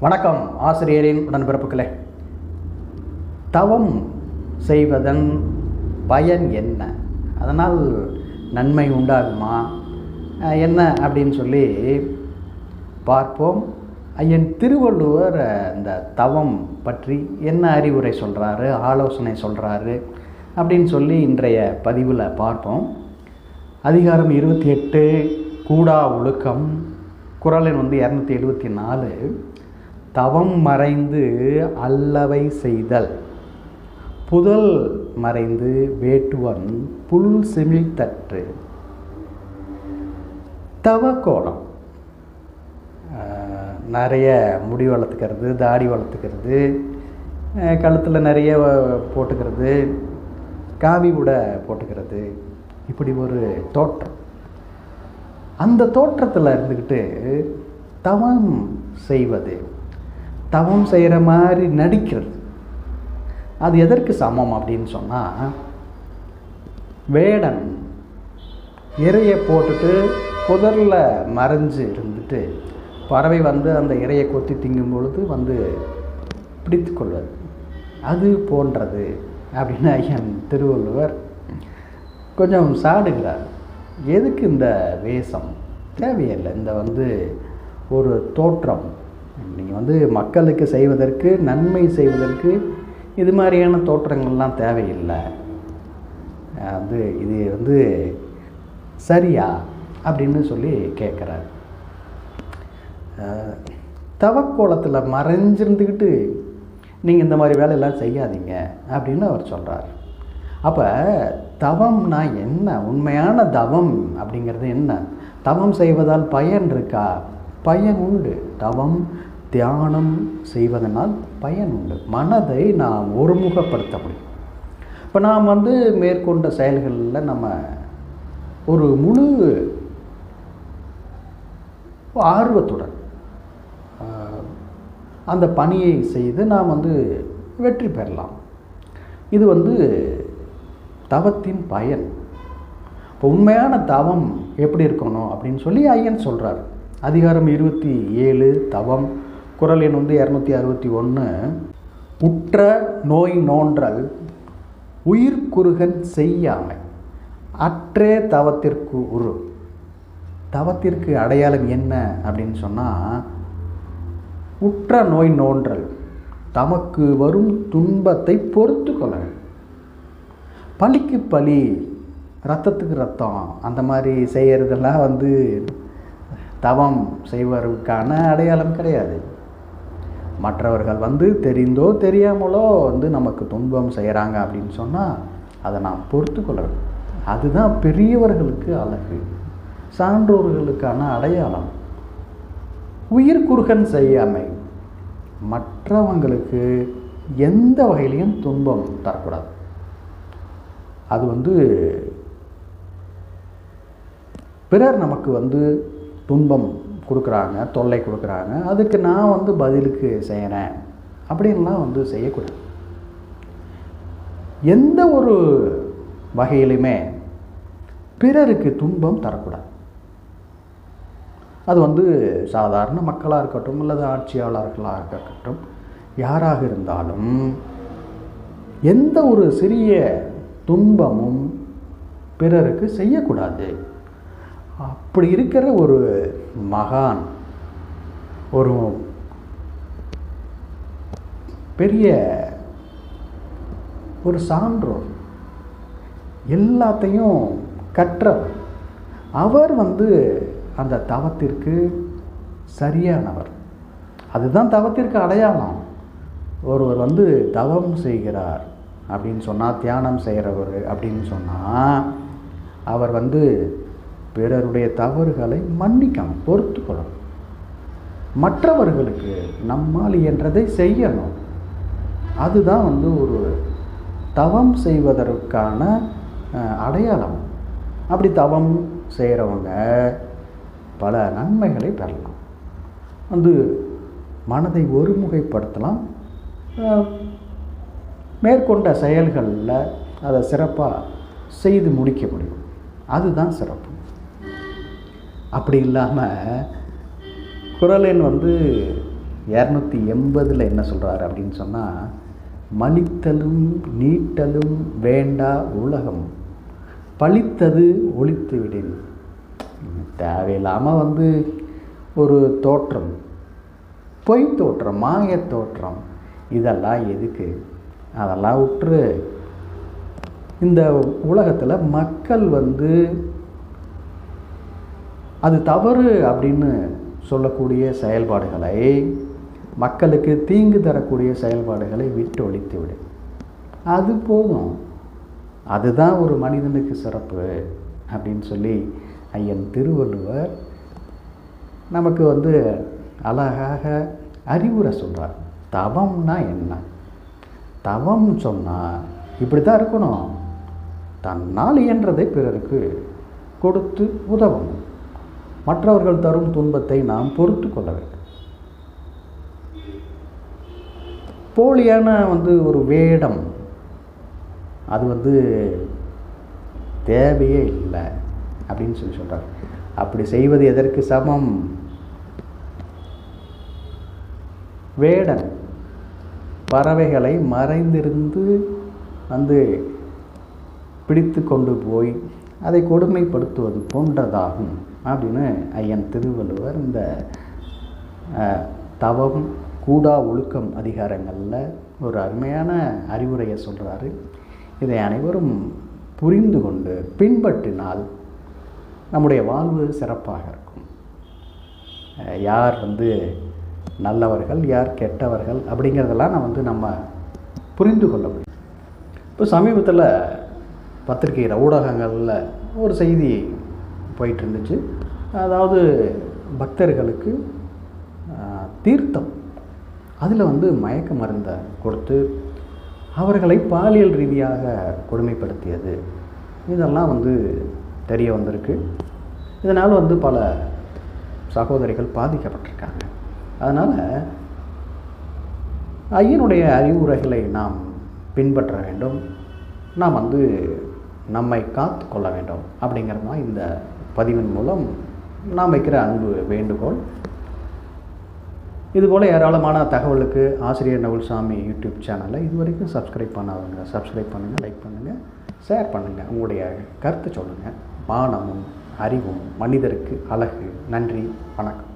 வணக்கம் ஆசிரியரின் உடன்பிறப்புகளே. தவம் செய்வதன் பயன் என்ன? அதனால் நன்மை உண்டாகுமா? என்ன அப்படின்னு சொல்லி பார்ப்போம். ஐயன் திருவள்ளுவர் இந்த தவம் பற்றி என்ன அறிவுரை சொல்கிறாரு ஆலோசனை சொல்கிறாரு அப்படின்னு சொல்லி இன்றைய பதிவில் பார்ப்போம். அதிகாரம் இருபத்தி எட்டு கூடா ஒழுக்கம் குரலின் வந்து இரநூத்தி எழுபத்தி நாலு. தவம் மறைந்து அல்லவை செய்தல். புதல் மறைந்து வேட்டுவன் புல் சிமிழ்த்தற்று தவ ஆஹ், நிறைய முடி வளர்த்துக்கிறது தாடி வளர்த்துக்கிறது கழுத்தில் நிறைய போட்டுக்கிறது காவி கூட போட்டுக்கிறது. இப்படி ஒரு தோற்றம். அந்த தோற்றத்தில் இருந்துக்கிட்டு தவம் செய்வது. தவம் செய்கிற மாதிரி நடிக்கிறது. அது எதற்கு சமம் அப்படின்னு சொன்னால் வேடன் இரையை போட்டுட்டு புதரில் மறைஞ்சு இருந்துட்டு பறவை வந்து அந்த இரையை கொத்தி திங்கும் பொழுது வந்து பிடித்து கொள்வது. அது போன்றது அப்படின்னு ஐயன் திருவள்ளுவர் கொஞ்சம் சாடுகிறார். எதுக்கு இந்த வேஷம்? தேவையில்லை. இந்த வந்து ஒரு தோற்றம். நீங்கள் வந்து மக்களுக்கு செய்வதற்கு நன்மை செய்வதற்கு இது மாதிரியான தோற்றங்கள்லாம் தேவையில்லை. வந்து இது வந்து சரியா அப்படின்னு சொல்லி கேட்குறாரு. தவக்கோலத்தில் மறைஞ்சிருந்துக்கிட்டு நீங்கள் இந்த மாதிரி வேலையெல்லாம் செய்யாதீங்க அப்படின்னு அவர் சொல்கிறார் அப்போ தவம்னா என்ன? உண்மையான தவம் அப்படிங்கிறது என்ன? தவம் செய்வதால் பயன் இருக்கா? பயன் உண்டு. தவம் தியானம் செய்வதனால் பயன் உண்டு. மனதை நாம் ஒருமுகப்படுத்த முடியும் இப்போ நாம் வந்து மேற்கொண்ட செயல்களில் நம்ம ஒரு முழு ஆர்வத்துடன் அந்த பணியை செய்து நாம் வந்து வெற்றி பெறலாம். இது வந்து தவத்தின் பயன். இப்போ உண்மையான தவம் எப்படி இருக்கணும் அப்படின்னு சொல்லி ஐயன் சொல்கிறார் அதிகாரம் இருபத்தி ஏழு தவம். குறள் எண் வந்து இரநூத்தி அறுபத்தி ஒன்று உற்ற நோய் நோன்றல் உயிர் குறுகன் செய்யாமை அற்றே தவத்திற்கு உரு. தவத்திற்கு அடையாளம் என்ன அப்படின்னு சொன்னால் உற்ற நோய் நோன்றல் தமக்கு வரும் துன்பத்தை பொறுத்து கொள்ள பலிக்கு பலி ரத்தத்துக்கு ரத்தம் அந்த மாதிரி செய்கிறதெல்லாம் வந்து தவம் செய்வதற்கான அடையாளம் கிடையாது. மற்றவர்கள் வந்து தெரிந்தோ தெரியாமலோ வந்து நமக்கு துன்பம் செய்கிறாங்க அப்படின்னு சொன்னால் அதை நாம் பொறுத்து கொள்ளணும். அதுதான் பெரியவர்களுக்கு அழகு. சான்றோர்களுக்கான அடையாளம். உயிர் குறுகன் செய்யாமை. மற்றவங்களுக்கு எந்த வகையிலையும் துன்பம் தரக்கூடாது. அது வந்து பிறர் நமக்கு வந்து துன்பம் கொடுக்குறாங்க தொல்லை கொடுக்குறாங்க. அதுக்கு நான் வந்து பதிலுக்கு செய்கிறேன் அப்படின்லாம் வந்து செய்யக்கூடாது. எந்த ஒரு வகையிலுமே பிறருக்கு துன்பம் தரக்கூடாது. அது வந்து சாதாரண மக்களாக இருக்கட்டும் அல்லது ஆட்சியாளர்களாக இருக்கட்டும் யாராக இருந்தாலும் எந்த ஒரு சிறிய துன்பமும் பிறருக்கு செய்யக்கூடாது. அப்படி இருக்கிற ஒரு மகான் ஒரு பெரிய ஒரு சான்றோர் எல்லாத்தையும் கற்றவர். அவர் வந்து அந்த தவத்திற்கு சரியானவர். அதுதான் தவத்திற்கு அடையாளம். ஒருவர் வந்து தவம் செய்கிறார் அப்படின்னு சொன்னால் தியானம் செய்கிறவர் அப்படின்னு சொன்னால் அவர் வந்து பிறருடைய தவறுகளை மன்னிக்கணும் பொறுத்து கொள்ளணும். மற்றவர்களுக்கு நம்மால் என்றதை செய்யணும். அதுதான் வந்து ஒரு தவம் செய்வதற்கான அடையாளம். அப்படி தவம் செய்கிறவங்க பல நன்மைகளை பெறலாம். வந்து மனதை ஒருமுகைப்படுத்தலாம். மேற்கொண்ட செயல்களில் அதை சிறப்பாக செய்து முடிக்க முடியும். அதுதான் சிறப்பு. அப்படி இல்லாமல் குரலெண் வந்து இரநூத்தி எண்பதில் என்ன சொல்கிறாரு அப்படின்னு சொன்னால் மலித்தலும் நீட்டலும் வேண்டா உலகம் பழித்தது ஒழித்து விடேன். தேவையில்லாமல் வந்து ஒரு தோற்றம் பொய் தோற்றம் மாய தோற்றம் இதெல்லாம் எதுக்கு? அதெல்லாம் விட்டுரு இந்த உலகத்தில் மக்கள் வந்து அது தவறு அப்படின்னு சொல்லக்கூடிய செயல்பாடுகளை மக்களுக்கு தீங்கு தரக்கூடிய செயல்பாடுகளை விட்டு ஒழித்து விடு. அது போதும். அதுதான் ஒரு மனிதனுக்கு சிறப்பு அப்படின்னு சொல்லி ஐயன் திருவள்ளுவர் நமக்கு வந்து அழகாக அறிவுரை சொல்கிறார் தவம்னா என்ன? தவம் சொன்னால் இப்படி தான் இருக்கணும். தன்னால் இயன்றதை பிறருக்கு கொடுத்து உதவணும். மற்றவர்கள் தரும் துன்பத்தை நாம் பொறுத்து கொள்ள வேண்டும். போலியான வந்து ஒரு வேடம் அது வந்து தேவையே இல்லை அப்படின்னு சொல்லி சொல்கிறார் அப்படி செய்வது எதற்கு சமம்? வேடன் பறவைகளை மறைந்திருந்து வந்து பிடித்து கொண்டு போய் அதை கொடுமைப்படுத்துவது போன்றதாகும். அப்படின்னு ஐயன் திருவள்ளுவர் இந்த தவம் கூடா ஒழுக்கம் அதிகாரங்களில் ஒரு அருமையான அறிவுரையை சொல்கிறாரு இதை அனைவரும் புரிந்து கொண்டு பின்பற்றினால் நம்முடைய வாழ்வு சிறப்பாக இருக்கும். யார் வந்து நல்லவர்கள் யார் கெட்டவர்கள் அப்படிங்கிறதெல்லாம் நான் வந்து நம்ம புரிந்து கொள்ள முடியும். இப்போ சமீபத்தில் பத்திரிகையில் ஊடகங்களில் ஒரு செய்தி போயிட்டு இருந்துச்சு அதாவது பக்தர்களுக்கு தீர்த்தம். அதில் வந்து மயக்க மருந்தை கொடுத்து அவர்களை பாலியல் ரீதியாக கொடுமைப்படுத்தியது. இதெல்லாம் வந்து தெரிய வந்திருக்கு. இதனால் வந்து பல சகோதரிகள் பாதிக்கப்பட்டிருக்காங்க. அதனால் ஐயனுடைய அறிவுரைகளை நாம் பின்பற்ற வேண்டும். நாம் வந்து நம்மை காத்து கொள்ள வேண்டும் அப்படிங்கிறது தான் இந்த பதிவின் மூலம் நாம் வைக்கிற அன்பு வேண்டுகோள். இதுபோல் ஏராளமான தகவலுக்கு ஆசிரியர் நவுல்சாமி யூடியூப் சேனலை இது வரைக்கும் சப்ஸ்கிரைப் பண்ணாதவங்க சப்ஸ்கிரைப் பண்ணுங்கள் லைக் பண்ணுங்கள் ஷேர் பண்ணுங்கள் உங்களுடைய கருத்தை சொல்லுங்கள் மானமும் அறிவும் மனிதருக்கு அழகு. நன்றி வணக்கம்.